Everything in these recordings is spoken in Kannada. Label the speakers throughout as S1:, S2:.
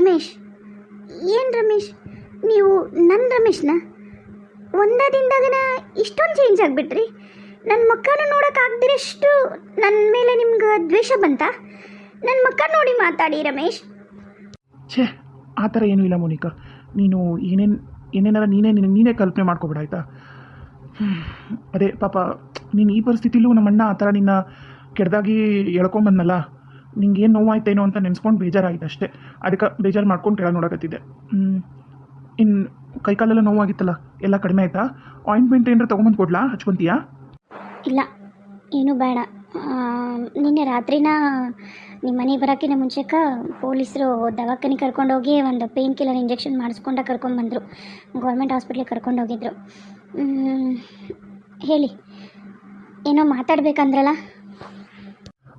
S1: ರಮೇಶ್? ಏನು ರಮೇಶ್? ನೀವು ನನ್ನ ರಮೇಶ್ನ? ಒಂದೇ ದಿನದಾಗನ ಇಷ್ಟೊಂದು ಚೇಂಜ್ ಆಗಿಬಿಟ್ರಿ. ನನ್ನ ಮಕ್ಕನ ನೋಡೋಕ್ಕಾಗ್ದಿರಷ್ಟು ನನ್ನ ಮೇಲೆ ನಿಮ್ಗೆ ದ್ವೇಷ ಬಂತ? ನನ್ನ ಮಕ್ಕ ನೋಡಿ ಮಾತಾಡಿ ರಮೇಶ್.
S2: ಛೇ, ಆ ಥರ ಏನೂ ಇಲ್ಲ ಮೋನಿಕಾ. ನೀನು ಏನೇನು, ಏನೇನಾರ ನೀನೇ ನಿನಗೆ ನೀನೇ ಕಲ್ಪನೆ ಮಾಡ್ಕೊಬೇಡ, ಆಯಿತಾ? ಅದೇ ಪಾಪ, ನೀನು ಈ ಪರಿಸ್ಥಿತಿಲೂ ನಮ್ಮ ಅಣ್ಣ ಆ ಥರ ನಿನ್ನ ಕೆಡ್ದಾಗಿ ಎಳ್ಕೊಂಬಂದಲ್ಲ ನಿಂಗೆ ಏನು ನೋವಾಯ್ತೇನೋ ಅಂತ ನೆನೆಸ್ಕೊಂಡು ಬೇಜಾರಾಯ್ತು ಅಷ್ಟೇ ಅದಕ್ಕೆ ಬೇಜಾರು ಮಾಡ್ಕೊಂಡು ಕೆಳ ನೋಡಕತ್ತಿದ್ದೆ. ಇನ್ನು ಕೈಕಾಲೆಲ್ಲ ನೋವಾಗಿತ್ತಲ್ಲ, ಎಲ್ಲ ಕಡಿಮೆ ಆಯ್ತಾ? ಆಯಿಂಟ್ಮೆಂಟ್ ಏನಾರ ತೊಗೊಂಬಂದು ಕೊಡ್ಲಾ? ಹಚ್ಕೊಂತೀಯಾ?
S1: ಇಲ್ಲ, ಏನು ಬೇಡ. ನಿನ್ನೆ ರಾತ್ರಿನ ನಿಮ್ಮ ಮನೆಗೆ ಬರೋಕ್ಕಿಂತ ಮುಂಚೆಕ ಪೊಲೀಸರು ದವಾಖಾನೆ ಕರ್ಕೊಂಡೋಗಿ ಒಂದು ಪೇನ್ ಕಿಲ್ಲರ್ ಇಂಜೆಕ್ಷನ್ ಮಾಡಿಸ್ಕೊಂಡ ಕರ್ಕೊಂಡ್ಬಂದರು ಗೌರ್ಮೆಂಟ್ ಹಾಸ್ಪಿಟ್ಲಿಗೆ ಕರ್ಕೊಂಡೋಗಿದ್ರು. ಹೇಳಿ. ಏನೋ ಮಾತಾಡ್ಬೇಕಂದ್ರಲ್ಲ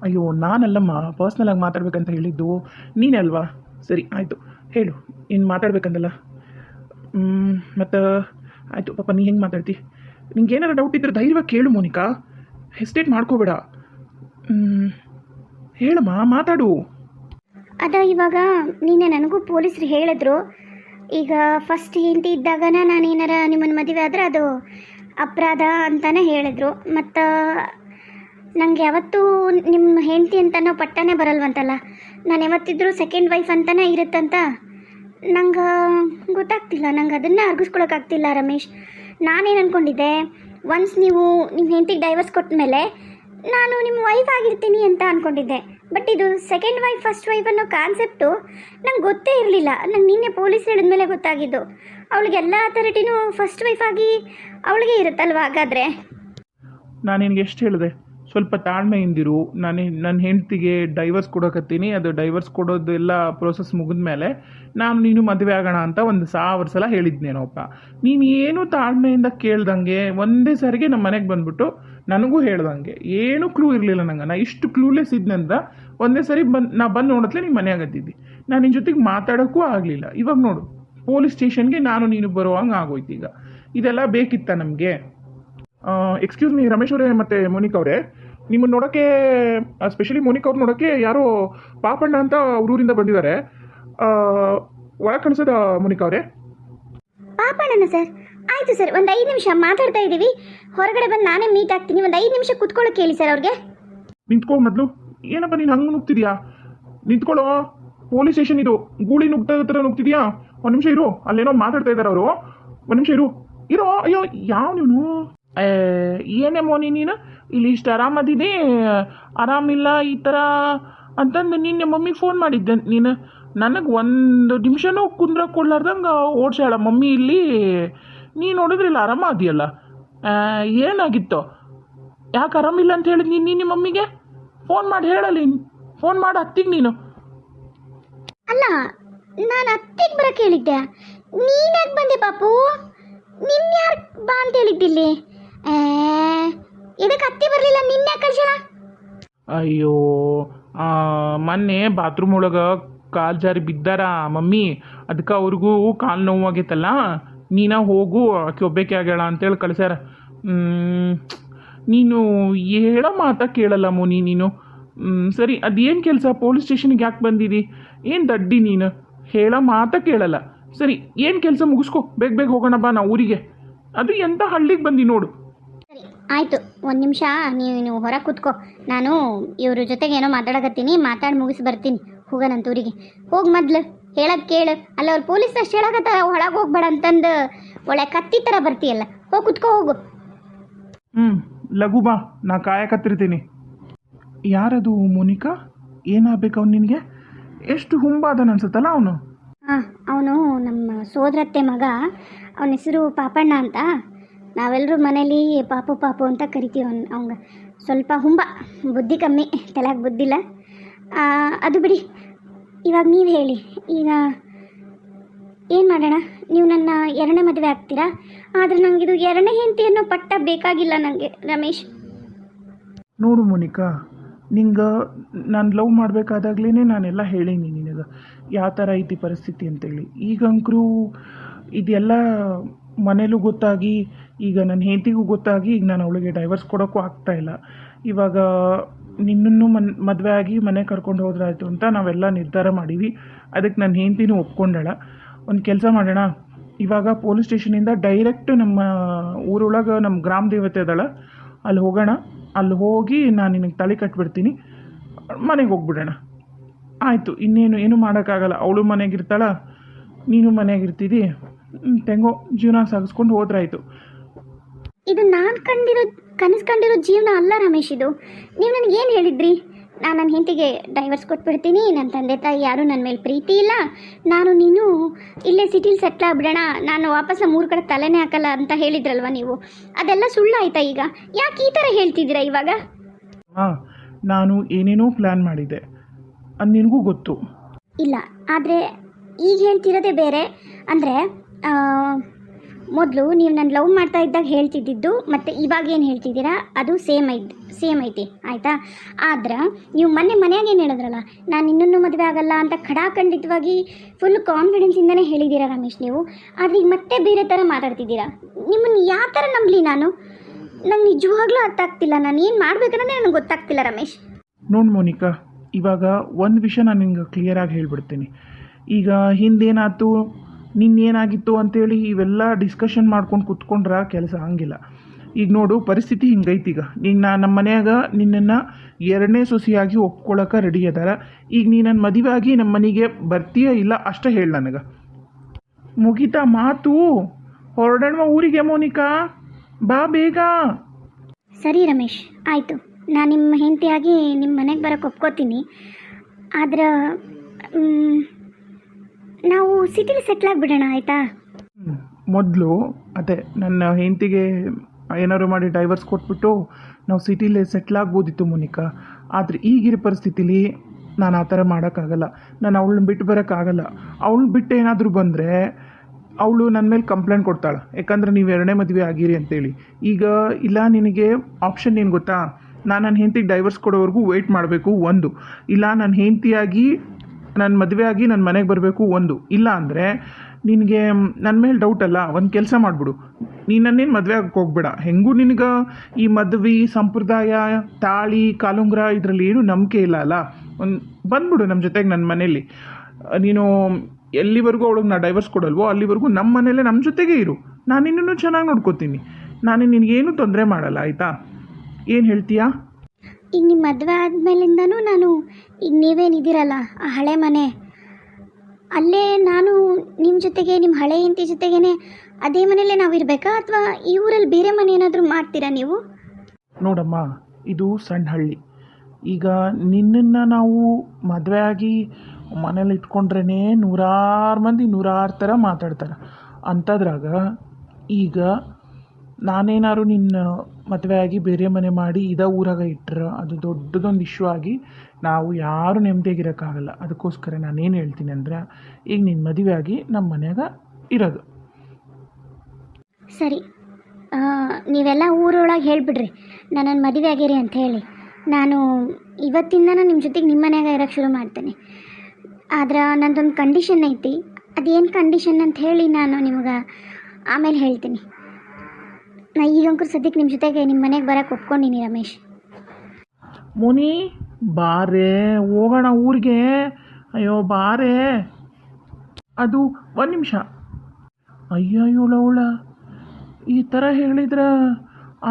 S2: ಅಯ್ಯೋ, ನಾನಲ್ಲಮ್ಮ ಪರ್ಸ್ನಲಾಗಿ ಮಾತಾಡ್ಬೇಕಂತ ಹೇಳಿದ್ದು ನೀನೇ ಅಲ್ವಾ? ಸರಿ, ಆಯಿತು. ಹೇಳು ಇನ್ನು ಮಾತಾಡ್ಬೇಕಂದಲ್ಲ? ಮತ್ತು, ಆಯಿತು, ಪಾಪ, ನೀ ಹೆಂಗೆ ಮಾತಾಡ್ತಿ? ನಿಂಗೆ ಏನಾರು ಡೌಟ್ ಇದ್ದರೆ ಧೈರ್ಯವಾಗಿ ಕೇಳು, ಮೋನಿಕಾ. ಹೆಸ್ಟೇಟ್ ಮಾಡ್ಕೋಬೇಡ. ಹೇಳಮ್ಮ, ಮಾತಾಡು.
S1: ಅದ ಇವಾಗ ನಿನ್ನೆ ನನಗೂ ಪೊಲೀಸರು ಹೇಳಿದ್ರು. ಈಗ ಫಸ್ಟ್ ಹೆಂಡತಿ ಇದ್ದಾಗ ನಾನು ಏನಾರ ನಿಮ್ಮನ್ನು ಮದುವೆ ಆದರೆ ಅದು ಅಪರಾಧ ಅಂತಾನೆ ಹೇಳಿದ್ರು. ಮತ್ತು ನಂಗೆ ಯಾವತ್ತೂ ನಿಮ್ಮ ಹೆಂಡತಿ ಅಂತನೋ ಪಟ್ಟನೇ ಬರಲ್ವಂತಲ್ಲ? ನಾನು ಯಾವತ್ತಿದ್ರೂ ಸೆಕೆಂಡ್ ವೈಫ್ ಅಂತಲೇ ಇರುತ್ತಂತ? ನಂಗೆ ಗೊತ್ತಾಗ್ತಿಲ್ಲ, ನಂಗೆ ಅದನ್ನೇ ಅರ್ಗಿಸ್ಕೊಳಕ್ಕಾಗ್ತಿಲ್ಲ ರಮೇಶ್. ನಾನೇನು ಅಂದ್ಕೊಂಡಿದ್ದೆ ಒನ್ಸ್ ನೀವು ನಿಮ್ಮ ಹೆಂಡತಿಗೆ ಡೈವರ್ಸ್ ಕೊಟ್ಟ ಮೇಲೆ ನಾನು ನಿಮ್ಮ ವೈಫ್ ಆಗಿರ್ತೀನಿ ಅಂತ ಅಂದ್ಕೊಂಡಿದ್ದೆ ಬಟ್ ಇದು ಸೆಕೆಂಡ್ ವೈಫ್ ಫಸ್ಟ್ ವೈಫ್ ಅನ್ನೋ ಕಾನ್ಸೆಪ್ಟು ನಂಗೆ ಗೊತ್ತೇ ಇರಲಿಲ್ಲ. ನಂಗೆ ನಿನ್ನೆ ಪೊಲೀಸ್ ಹೇಳಿದ್ಮೇಲೆ ಗೊತ್ತಾಗಿದ್ದು. ಅವಳಿಗೆ ಎಲ್ಲ ಅಥಾರಿಟಿನೂ ಫಸ್ಟ್ ವೈಫ್ ಆಗಿ ಅವಳಿಗೆ ಇರುತ್ತಲ್ವ ಹಾಗಾದರೆ?
S2: ನಾನು ನಿನಗೆ ಎಷ್ಟು ಹೇಳಿದೆ? ಸ್ವಲ್ಪ ತಾಳ್ಮೆಯಿಂದಿರು. ನಾನು ನನ್ನ ಹೆಂಡ್ತಿಗೆ ಡೈವರ್ಸ್ ಕೊಡೋಕತ್ತೀನಿ. ಅದು ಡೈವರ್ಸ್ ಕೊಡೋದೆಲ್ಲ ಪ್ರೋಸೆಸ್ ಮುಗಿದ್ಮೇಲೆ ನಾನು ನೀನು ಮದುವೆ ಆಗೋಣ ಅಂತ ಒಂದು ಸಾವಿರ ಸಲ ಹೇಳಿದ್ನೇನೋಪ್ಪ ನೀನು ಏನು ತಾಳ್ಮೆಯಿಂದ ಕೇಳ್ದಂಗೆ, ಒಂದೇ ಸಾರಿಗೆ ನಮ್ಮ ಮನೆಗೆ ಬಂದ್ಬಿಟ್ಟು ನನಗೂ ಹೇಳ್ದಂಗೆ. ಏನು ಕ್ಲೂ ಇರಲಿಲ್ಲ ನಂಗೆ. ನಾ ಇಷ್ಟು ಕ್ಲೂಲೆಸ್ ಇದ್ನಂತ ಒಂದೇ ಸರಿ ಬಂದು, ನಾ ಬಂದು ನೋಡತ್ಲೆ ನಿಮ್ಮ ಮನೆ ಆಗತ್ತಿದ್ದಿ ನಾನು ನಿನ್ನ ಜೊತೆಗೆ ಮಾತಾಡೋಕ್ಕೂ ಆಗಲಿಲ್ಲ. ಇವಾಗ ನೋಡು ಪೊಲೀಸ್ ಸ್ಟೇಷನ್ಗೆ ನಾನು ನೀನು ಬರುವಂಗೆ ಆಗೋಯ್ತು ಈಗ. ಇದೆಲ್ಲ ಬೇಕಿತ್ತ ನಮಗೆ? ಎಕ್ಸ್ಕ್ಯೂಸ್ ಮೀ ರಮೇಶ್ ಅವರೇ ಮತ್ತು ಮೋನಿಕ್ ಅವರೇ. ನಿಮ್ಮನ್ನು ನೋಡೋಕ್ಕೆ ಸ್ಪೆಷಲಿ ಮೋನಿಕಾ ಅವ್ರು ನೋಡೋಕ್ಕೆ ಯಾರೋ ಪಾಪಣ್ಣ ಅಂತ ಊರಿಂದ ಬಂದಿದ್ದಾರೆ. ಒಳಗೆ ಕಳಿಸೋದ ಮೋನಿಕ್ ಅವರೇ.
S1: ಪಾಪಣ್ಣನ ಸರ್? ಆಯಿತು ಸರ್ ಒಂದು ಐದು ನಿಮಿಷ ಮಾತಾಡ್ತಾ ಇದ್ದೀವಿ. ಹೊರಗಡೆ ಬಂದು ನಾನೇ ಮೀಟ್ ಆಗ್ತೀನಿ. ಒಂದು ಐದು ನಿಮಿಷ ಕುತ್ಕೊಳ್ಳೋಕೆ ಹೇಳಿ ಸರ್ ಅವ್ರಿಗೆ.
S2: ನಿಂತ್ಕೊ ಮೊದಲು. ಏನಪ್ಪ ನೀನು ಹಂಗೆ ನುಗ್ತಿದ್ಯಾ? ನಿಂತ್ಕೊಳ್ಳೋ. ಪೊಲೀಸ್ ಸ್ಟೇಷನ್ ಇದು. ಗೂಳಿ ನುಗ್ತಾ ಹತ್ರ ನುಗ್ತಿದ್ಯಾ? ಒಂದು ನಿಮಿಷ ಇರು. ಅಲ್ಲೇನೋ ಮಾತಾಡ್ತಾ ಇದ್ದಾರೆ ಅವರು. ಒಂದು ನಿಮಿಷ ಇರು. ಇರೋ ಅಯ್ಯೋ ಯಾವ ನೀನು? ಏನೇ ಮೋನಿ ನೀನು? ಇಲ್ಲಿ ಇಷ್ಟು ಆರಾಮದಿದೆ? ಆರಾಮಿಲ್ಲ ಈ ಥರ ಅಂತಂದು ನಿನ್ನೆ ಮಮ್ಮಿಗೆ ಫೋನ್ ಮಾಡಿದ್ದೆ ನೀನು. ನನಗೆ ಒಂದು ನಿಮಿಷನೂ ಕುಂದ್ರ ಕೊಡ್ಲಾರ್ದಂಗೆ ಓಡ್ಸಾಳ ಮಮ್ಮಿ ಇಲ್ಲಿ. ನೀನು ನೋಡಿದ್ರಿಲ್ಲ ಆರಾಮ ಅದೆಯಲ್ಲ ಏನಾಗಿತ್ತು? ಯಾಕೆ ಆರಾಮಿಲ್ಲ ಅಂತ ಹೇಳಿದ್ ನೀನು ನಿನ್ನ ಮಮ್ಮಿಗೆ? ಫೋನ್ ಮಾಡಿ ಹೇಳಲಿ. ಫೋನ್ ಮಾಡಿ ಹತ್ತಿಗೆ ನೀನು.
S1: ಅಲ್ಲ, ನಾನು ಅತ್ತಿಗೆ ಬರಕ್ಕೆ ಹೇಳಿದ್ದೆ. ನೀನ್ಯಾಕೆ ಬಂದೆ ಪಾಪು ನಿನ್ನ ಯಾರು ಬಾ ಅಂತ ಹೇಳಿದ್ದಿಲ್ಲಿ? ಇದಕ್ಕೆ ಬರಲಿಲ್ಲ, ನಿನ್ನೆ
S2: ಅಯ್ಯೋ ಮೊನ್ನೆ ಬಾತ್ರೂಮ್ ಒಳಗೆ ಕಾಲು ಜಾರಿ ಬಿದ್ದಾರ ಮಮ್ಮಿ? ಅದಕ್ಕೆ ಅವ್ರಿಗೂ ಕಾಲು ನೋವಾಗೈತಲ್ಲ? ನೀನ ಹೋಗು, ಆಕೆ ಒಬ್ಬಕ್ಕೆ ಆಗ್ಯಾಳ ಅಂತೇಳಿ ಕಳ್ಸ್ಯಾರ. ನೀನು ಹೇಳೋ ಮಾತಾ ಕೇಳಲ್ಲ ಮೋನಿ ನೀನು. ಸರಿ, ಅದೇನು ಕೆಲಸ? ಪೊಲೀಸ್ ಸ್ಟೇಷನ್ಗೆ ಯಾಕೆ ಬಂದಿದಿ? ಏನು ದಡ್ಡಿ ನೀನು? ಹೇಳೋ ಮಾತಾ ಕೇಳಲ್ಲ. ಸರಿ, ಏನು ಕೆಲಸ ಮುಗಿಸ್ಕೊ, ಬೇಗ ಬೇಗ ಹೋಗೋಣ ಬಾ ನಾ ಊರಿಗೆ. ಅದು ಎಂಥ ಹಳ್ಳಿಗೆ ಬಂದಿ ನೋಡು.
S1: ಆಯಿತು ಒಂದು ನಿಮಿಷ. ನೀವು ನೀವು ಹೊರಗೆ ಕೂತ್ಕೋ. ನಾನು ಇವ್ರ ಜೊತೆಗೆ ಏನೋ ಮಾತಾಡಕತ್ತೀನಿ. ಮಾತಾಡಿ ಮುಗಿಸಿ ಬರ್ತೀನಿ. ಹೋಗೋಣಂತ ಊರಿಗೆ ಹೋಗಿ ಮೊದ್ಲು. ಹೇಳೋದು ಕೇಳು. ಅಲ್ಲ ಅವ್ರು ಪೊಲೀಸ್ ಅಷ್ಟು ಹೇಳಕತ್ತಾರ. ಒಳಗೆ ಹೋಗ್ಬೇಡ ಅಂತಂದು ಒಳ್ಳೆ ಕತ್ತಿ ಥರ ಬರ್ತೀಯಲ್ಲ. ಹೋಗಿ ಕುತ್ಕೋ ಹೋಗು.
S2: ಹ್ಞೂ ಲಘು ಬಾ. ನಾ ಕಾಯಕತ್ತಿರ್ತೀನಿ ಯಾರದು ಮೋನಿಕಾ? ಏನಾಗಬೇಕು ಅವ್ನು ನಿನಗೆ? ಎಷ್ಟು ಹುಂಬಾದನ ಅನ್ಸುತ್ತಲ್ಲ ಅವನು?
S1: ಹಾಂ ಅವನು ನಮ್ಮ ಸೋದರತ್ತೆ ಮಗ. ಅವನ ಹೆಸರು ಪಾಪಣ್ಣ ಅಂತ. ನಾವೆಲ್ಲರೂ ಮನೇಲಿ ಪಾಪು ಪಾಪು ಅಂತ ಕರಿತೀವಿ ಅವ್ನು ಅವಂಗೆ. ಸ್ವಲ್ಪ ಹುಂಬ, ಬುದ್ಧಿ ಕಮ್ಮಿ ತಲೆಗೆ ಬುದ್ಧಿಲ್ಲ ಅದು ಬಿಡಿ. ಇವಾಗ ನೀವು ಹೇಳಿ. ಈಗ ಏನು ಮಾಡೋಣ? ನೀವು ನನ್ನ ಎರಡನೇ ಮದುವೆ ಆಗ್ತೀರಾ? ಆದರೆ ಇದು ಎರಡನೇ ಹೆಂಡತಿ ಅನ್ನೋ ಪಟ್ಟ ಬೇಕಾಗಿಲ್ಲ ನನಗೆ ರಮೇಶ್.
S2: ನೋಡು ಮೋನಿಕಾ, ನಿಂಗೆ ನಾನು ಲವ್ ಮಾಡಬೇಕಾದಾಗ್ಲೇ ನಾನೆಲ್ಲ ಹೇಳೀನಿ ನಿನಗೆ. ಯಾವ ಥರ ಐತಿ ಪರಿಸ್ಥಿತಿ ಅಂತೇಳಿ. ಈಗಂಕರೂ ಇದೆಲ್ಲ ಮನೇಲೂ ಗೊತ್ತಾಗಿ ಈಗ ನನ್ನ ಹೆಂಡತಿಗೂ ಗೊತ್ತಾಗಿ ಈಗ ನಾನು ಅವಳಿಗೆ ಡೈವರ್ಸ್ ಕೊಡೋಕ್ಕೂ ಆಗ್ತಾ ಇಲ್ಲ. ಇವಾಗ ನಿನ್ನನ್ನು ಮನ್ ಮದುವೆ ಆಗಿ ಮನೆ ಕರ್ಕೊಂಡು ಹೋದ್ರಾಯ್ತು ಅಂತ ನಾವೆಲ್ಲ ನಿರ್ಧಾರ ಮಾಡೀವಿ. ಅದಕ್ಕೆ ನನ್ನ ಹೆಂಡತಿನೂ ಒಪ್ಕೊಂಡಳ. ಒಂದು ಕೆಲಸ ಮಾಡೋಣ. ಇವಾಗ ಪೊಲೀಸ್ ಸ್ಟೇಷನಿಂದ ಡೈರೆಕ್ಟ್ ನಮ್ಮ ಊರೊಳಗೆ ನಮ್ಮ ಗ್ರಾಮ ದೇವತೆ ಅದಳ. ಅಲ್ಲಿ ಹೋಗೋಣ. ಅಲ್ಲಿ ಹೋಗಿ ನಾನು ನಿನಗೆ ತಲೆ ಕಟ್ಬಿಡ್ತೀನಿ. ಮನೆಗೆ ಹೋಗ್ಬಿಡೋಣ. ಆಯಿತು ಇನ್ನೇನು ಏನು ಮಾಡೋಕ್ಕಾಗಲ್ಲ. ಅವಳು ಮನೆಗಿರ್ತಾಳ ನೀನು ಮನೆಯಾಗಿರ್ತಿದ್ದಿ ಹ್ಮ್, ತೆಂಗೋ. ಜೀವನ ಸಾಗಿಸ್ಕೊಂಡು ಹೋದ್ರಾಯ್ತು.
S1: ಇದು ನಾನು ಕಂಡಿರೋ ಕನಸು ಕಂಡಿರೋ ಜೀವನ ಅಲ್ಲ ರಮೇಶ್ ಇದು. ನೀವು ನನಗೆ ಏನು ಹೇಳಿದ್ರಿ? ನಾನು ನನ್ನ ಹೆಂಡತಿಗೆ ಡೈವರ್ಸ್ ಕೊಟ್ಬಿಡ್ತೀನಿ ನನ್ನ ತಂದೆ ತಾಯಿ ಯಾರೂ ನನ್ನ ಮೇಲೆ ಪ್ರೀತಿ ಇಲ್ಲ. ನಾನು ನೀನು ಇಲ್ಲೇ ಸಿಟಿಲಿ ಸೆಟ್ಲ್ ಆಗ್ಬಿಡೋಣ ನಾನು ವಾಪಸ್ ನಮ್ಮ ಊರ ಕಡೆ ತಲೆನೇ ಹಾಕಲ್ಲ ಅಂತ ಹೇಳಿದ್ರಲ್ವ ನೀವು? ಅದೆಲ್ಲ ಸುಳ್ಳಾಯ್ತಾ ಈಗ? ಯಾಕೆ ಈ ಥರ ಹೇಳ್ತಿದ್ದೀರಾ ಇವಾಗ?
S2: ಹಾಂ ನಾನು ಏನೇನೋ ಪ್ಲ್ಯಾನ್ ಮಾಡಿದ್ದೆ. ಅದು ನಿನಗೂ ಗೊತ್ತು.
S1: ಇಲ್ಲ ಆದರೆ ಈಗ ಹೇಳ್ತಿರೋದೇ ಬೇರೆ. ಅಂದರೆ ಮೊದಲು ನೀವು ನಾನು ಲವ್ ಮಾಡ್ತಾ ಇದ್ದಾಗ ಹೇಳ್ತಿದ್ದಿದ್ದು, ಮತ್ತು ಇವಾಗ ಏನು ಹೇಳ್ತಿದ್ದೀರಾ? ಅದು ಸೇಮ್ ಐತಿ ಸೇಮ್ ಐತಿ, ಆಯಿತಾ? ಆದ್ರೆ ನೀವು ಮೊನ್ನೆ ಮನೆಯಾಗ ಏನು ಹೇಳಿದ್ರಲ್ಲ, ನಾನು ಇನ್ನೊಂದು ಮದುವೆ ಆಗಲ್ಲ ಅಂತ ಖಡಾಖಂಡಿತವಾಗಿ ಫುಲ್ ಕಾನ್ಫಿಡೆನ್ಸಿಂದನೇ ಹೇಳಿದ್ದೀರಾ ರಮೇಶ್ ನೀವು? ಆದರೆ ಈಗ ಮತ್ತೆ ಬೇರೆ ಥರ ಮಾತಾಡ್ತಿದ್ದೀರಾ? ನಿಮ್ಮನ್ನು ಯಾವ ಥರ ನಂಬಲಿ ನಾನು? ನಂಗೆ ನಿಜವಾಗ್ಲೂ ಅರ್ಥ ಆಗ್ತಿಲ್ಲ, ನಾನು ಏನು ಮಾಡ್ಬೇಕನ್ನೋದೇ ನನಗೆ ಗೊತ್ತಾಗ್ತಿಲ್ಲ ರಮೇಶ್.
S2: ನೋಡು ಮೋನಿಕಾ, ಇವಾಗ ಒಂದು ವಿಷಯ ನಾನು ನಿಮ್ಗೆ ಕ್ಲಿಯರಾಗಿ ಹೇಳ್ಬಿಡ್ತೀನಿ. ಈಗ ಹಿಂದೇನಾಯ್ತು? ನಿನ್ನೇನಾಗಿತ್ತು ಅಂತೇಳಿ ಇವೆಲ್ಲ ಡಿಸ್ಕಷನ್ ಮಾಡ್ಕೊಂಡು ಕುತ್ಕೊಂಡ್ರೆ ಕೆಲಸ ಹಂಗಿಲ್ಲ. ಈಗ ನೋಡು ಪರಿಸ್ಥಿತಿ ಹಿಂಗೈತಿ ಈಗ. ನಾ ನಮ್ಮ ಮನ್ಯಾಗ ನಿನ್ನನ್ನು ಎರಡನೇ ಸೊಸಿಯಾಗಿ ಒಪ್ಕೊಳ್ಳೋಕೆ ರೆಡಿ ಅದಾರ. ಈಗ ನೀ ನನ್ನ ಮದುವೆ ಆಗಿ ನಮ್ಮ ಮನೆಗೆ ಬರ್ತೀಯ ಇಲ್ಲ ಅಷ್ಟೇ ಹೇಳಿ ನನಗೆ. ಮುಗಿತಾ ಮಾತು. ಹೊರಡಣ್ವ ಊರಿಗೆ ಮೋನಿಕಾ. ಬಾ ಬೇಗ.
S1: ಸರಿ ರಮೇಶ್, ಆಯಿತು. ನಾನು ನಿಮ್ಮ ಹೆಂಡತಿಯಾಗಿ ನಿಮ್ಮ ಮನೆಗೆ ಬರೋಕೆ ಒಪ್ಕೋತೀನಿ. ಆದ್ರೆ ನಾವು ಸಿಟಿಲಿ ಸೆಟ್ಲ್ ಆಗಿಬಿಡೋಣ, ಆಯಿತಾ?
S2: ಮೊದಲು, ಅದೇ, ನನ್ನ ಹೆಂಡತಿಗೆ ಏನಾದ್ರು ಮಾಡಿ ಡೈವರ್ಸ್ ಕೊಟ್ಬಿಟ್ಟು ನಾವು ಸಿಟಿಲೇ ಸೆಟ್ಲ್ ಆಗ್ಬೋದಿತ್ತು ಮೋನಿಕಾ. ಆದರೆ ಈಗಿರೋ ಪರಿಸ್ಥಿತಿಲಿ ನಾನು ಆ ಥರ ಮಾಡೋಕ್ಕಾಗಲ್ಲ. ನಾನು ಅವಳನ್ನ ಬಿಟ್ಟು ಬರೋಕ್ಕಾಗಲ್ಲ. ಅವಳನ್ನ ಬಿಟ್ಟು ಏನಾದರೂ ಬಂದರೆ ಅವಳು ನನ್ನ ಮೇಲೆ ಕಂಪ್ಲೇಂಟ್ ಕೊಡ್ತಾಳೆ. ಯಾಕಂದ್ರೆ ನೀವು ಎರಡನೇ ಮದುವೆ ಆಗಿರಿ ಅಂತೇಳಿ. ಈಗ ಇಲ್ಲ, ನಿನಗೆ ಆಪ್ಷನ್ ಏನು ಗೊತ್ತಾ? ನಾನು ನನ್ನ ಹೆಂಡತಿಗೆ ಡೈವರ್ಸ್ ಕೊಡೋವರೆಗೂ ವೆಯ್ಟ್ ಮಾಡಬೇಕು, ಒಂದು. ಇಲ್ಲ ನನ್ನ ಹೆಂಡತಿಯಾಗಿ ನನ್ನ ಮದುವೆ ಆಗಿ ನನ್ನ ಮನೆಗೆ ಬರಬೇಕು ಒಂದು. ಇಲ್ಲ ಅಂದರೆ ನಿನಗೆ ನನ್ನ ಮೇಲೆ ಡೌಟ್ ಅಲ್ಲ, ಒಂದು ಕೆಲಸ ಮಾಡಿಬಿಡು. ನೀನು ನನ್ನೇನು ಮದುವೆ ಆಗಕ್ಕೆ ಹೋಗ್ಬೇಡ. ಹೆಂಗೂ ನಿನಗೆ ಈ ಮದುವೆ, ಸಂಪ್ರದಾಯ, ತಾಳಿ, ಕಾಲುಂಗ್ರ ಇದರಲ್ಲಿ ಏನೂ ನಂಬಿಕೆ ಇಲ್ಲ ಅಲ್ಲ? ಒಂದು, ಬಂದ್ಬಿಡು ನಮ್ಮ ಜೊತೆಗೆ ನನ್ನ ಮನೇಲಿ ನೀನು ಎಲ್ಲಿವರೆಗೂ ಅವಳಿಗೆ ನಾ ಡೈವರ್ಸ್ ಕೊಡಲ್ವೋ, ಅಲ್ಲಿವರೆಗೂ ನಮ್ಮ ಮನೇಲೆ ನಮ್ಮ ಜೊತೆಗೇ ಇರು. ನಾನು ಇನ್ನೂ ಚೆನ್ನಾಗಿ ನೋಡ್ಕೋತೀನಿ. ನಾನು ನಿನಗೇನು ತೊಂದರೆ ಮಾಡಲ್ಲ, ಆಯಿತಾ? ಏನು ಹೇಳ್ತೀಯಾ?
S1: ಈಗ ನಿಮ್ಮ ಮದುವೆ ಆದಮೇಲಿಂದನೂ ನಾನು ಈಗ ನೀವೇನಿದ್ದೀರಲ್ಲ ಆ ಹಳೆ ಮನೆ. ಅಲ್ಲೇ ನಾನು ನಿಮ್ಮ ಜೊತೆಗೆ ನಿಮ್ಮ ಹಳೆ ಹೆಂಡತಿ ಜೊತೆಗೇನೆ ಅದೇ ಮನೆಯಲ್ಲೇ ನಾವು ಇರಬೇಕಾ? ಅಥವಾ ಈ ಊರಲ್ಲಿ ಬೇರೆ ಮನೆ ಏನಾದರೂ ಮಾಡ್ತೀರಾ ನೀವು?
S2: ನೋಡಮ್ಮ, ಇದು ಸಣ್ಣ ಹಳ್ಳಿ. ಈಗ ನಿನ್ನನ್ನು ನಾವು ಮದುವೆ ಆಗಿ ಮನೇಲಿ ಇಟ್ಕೊಂಡ್ರೇ ನೂರಾರು ಮಂದಿ ನೂರಾರು ಥರ ಮಾತಾಡ್ತಾರೆ. ಅಂಥದ್ರಾಗ ಈಗ ನಾನೇನಾದ್ರು ನಿನ್ನ ಮದುವೆ ಆಗಿ ಬೇರೆ ಮನೆ ಮಾಡಿ ಇದ ಊರಾಗ ಇಟ್ರೆ ಅದು ದೊಡ್ಡದೊಂದು ಇಶ್ಯೂ ಆಗಿ ನಾವು ಯಾರು ನೆಮ್ಮದಿಯಾಗಿರೋಕ್ಕಾಗಲ್ಲ ಅದಕ್ಕೋಸ್ಕರ ನಾನೇನು ಹೇಳ್ತೀನಿ ಅಂದರೆ, ಈಗ ನಿನ್ನ ಮದುವೆ ಆಗಿ ನಮ್ಮ ಮನೆಯಾಗ ಇರೋದು.
S1: ಸರಿ. ನೀವೆಲ್ಲ ಊರೊಳಗೆ ಹೇಳಿಬಿಡ್ರಿ. ನನ್ನ ಮದುವೆ ಆಗಿರಿ ಅಂತ ಹೇಳಿ. ನಾನು ಇವತ್ತಿಂದನೂ ನಿಮ್ಮ ಜೊತೆಗೆ ನಿಮ್ಮ ಮನೆಯಾಗ ಇರೋಕ್ಕೆ ಶುರು ಮಾಡ್ತೇನೆ. ಆದ್ರೆ ನಂದೊಂದು ಕಂಡೀಷನ್ ಐತಿ. ಅದೇನು ಕಂಡೀಷನ್ ಅಂತ ಹೇಳಿ ನಾನು ನಿಮಗೆ ಆಮೇಲೆ ಹೇಳ್ತೀನಿ. ನಾ ಈಗಂಕರು ಸದ್ಯಕ್ಕೆ ನಿಮ್ಮ ಜೊತೆಗೆ ನಿಮ್ಮ ಮನೆಗೆ ಬರೋಕ್ಕೆ ಒಪ್ಕೊಂಡಿನಿ ರಮೇಶ್.
S2: ಮುನಿ, ಬಾರೆ, ಹೋಗೋಣ ಊರಿಗೆ. ಅಯ್ಯೋ, ಬಾರೆ. ಅದು ಒಂದು ನಿಮಿಷ. ಅಯ್ಯೋ ಇವಳವಳ ಈ ಥರ ಹೇಳಿದ್ರೆ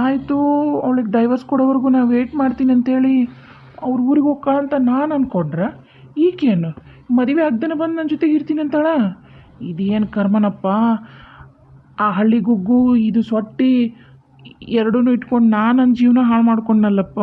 S2: ಆಯಿತು, ಅವಳಿಗೆ ಡೈವರ್ಸ್ ಕೊಡೋವರೆಗೂ ನಾನು ವೆಯ್ಟ್ ಮಾಡ್ತೀನಿ ಅಂತೇಳಿ ಅವ್ರ ಊರಿಗೆ ಹೋಗ್ಕಳ ಅಂತ ನಾನು ಅಂದ್ಕೊಂಡ್ರೆ ಈಕೇನು? ಮದುವೆ ಆಗ್ದೇ ಬಂದು ನನ್ನ ಜೊತೆಗೆ ಇರ್ತೀನಿ ಅಂತಾಳ ಇದೇನು ಕರ್ಮನಪ್ಪ? ಆ ಹಳ್ಳಿ ಗುಗ್ಗು ಇದು ಸೊಟ್ಟಿ ಎರಡೂ ಇಟ್ಕೊಂಡು ನಾನು ನನ್ನ ಜೀವನ ಹಾಳು ಮಾಡ್ಕೊಂಡಲ್ಲಪ್ಪ